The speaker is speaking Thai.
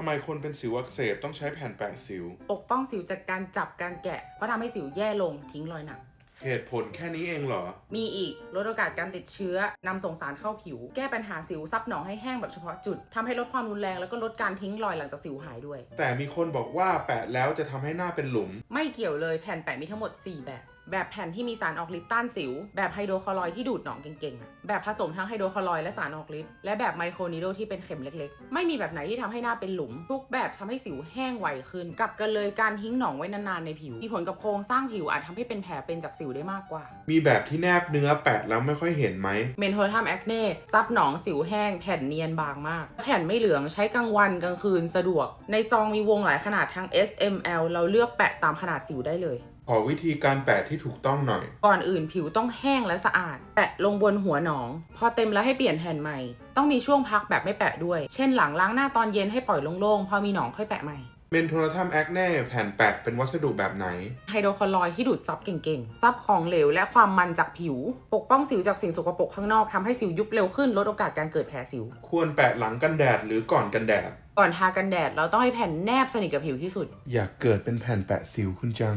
ทำไมคนเป็นสิวอักเสบต้องใช้แผ่นแปะสิว ปกป้องสิวจากการจับการแกะ เพราะทำให้สิวแย่ลงทิ้งรอยหนัก เหตุผลแค่นี้เองเหรอ มีอีกลดโอกาสการติดเชื้อนำส่งสารเข้าผิว แก้ปัญหาสิวซับหนองให้แห้งแบบเฉพาะจุดทำให้ลดความรุนแรงแล้วก็ลดการทิ้งรอยหลังจากสิวหายด้วย แต่มีคนบอกว่าแปะแล้วจะทำให้หน้าเป็นหลุม ไม่เกี่ยวเลยแผ่นแปะมีทั้งหมด 4 แบบ แบบแผ่นที่มีสารออกฤทธิ์ต้านสิว แบบไฮโดรคลอรอยด์ที่ดูดหนองเก่งๆอะแบบผสมทั้งไฮโดรคลอรอยด์และสารออกฤทธิ์ และแบบไมโครนีโดที่เป็นเข็มเล็กๆ ไม่มีแบบไหนที่ทำให้หน้าเป็นหลุม ทุกแบบทำให้สิวแห้งไวขึ้น กลับกันเลยการทิ้งหนองไว้นานๆในผิว มีผลกับโครงสร้างผิวอาจทำให้เป็นแผลเป็นจากสิวได้มากกว่า มีแบบที่แนบเนื้อแปะแล้วไม่ค่อยเห็นไหมเมนโทรทัมแอคเน่ซับหนองสิวแห้ง แผ่นเนียนบางมาก แผ่นไม่เหลืองใช้กลางวันกลางคืนสะดวก ในซองมีวงหลายขนาดทั้ง S M L เราเลือกแปะตามขนาดสิวได้เลย ขอวิธีการแปะที่ถูกต้องหน่อย ก่อนอื่นผิวต้องแห้งและสะอาด แปะลงบนหัวหนอง พอเต็มแล้วให้เปลี่ยนแผ่นใหม่ ต้องมีช่วงพักแบบไม่แปะด้วย เช่นหลังล้างหน้าตอนเย็นให้ปล่อยโล่งๆ พอมีหนองค่อยแปะใหม่ เมนโทรทัมแอคเน่แผ่นแปะเป็นวัสดุแบบไหน ไฮโดรคลอรอยด์ที่ดูดซับเก่งๆ ซับของเหลวและความมันจากผิว ปกป้องสิวจากสิ่งสกปรกข้างนอกทำให้สิวยุบเร็วขึ้นลดโอกาสการเกิดแผลสิว ควรแปะหลังกันแดดหรือก่อนกันแดด ก่อนทากันแดดเราต้องให้แผ่นแนบสนิทกับผิวที่สุด อยากเกิดเป็นแผ่นแปะสิวคุณจัง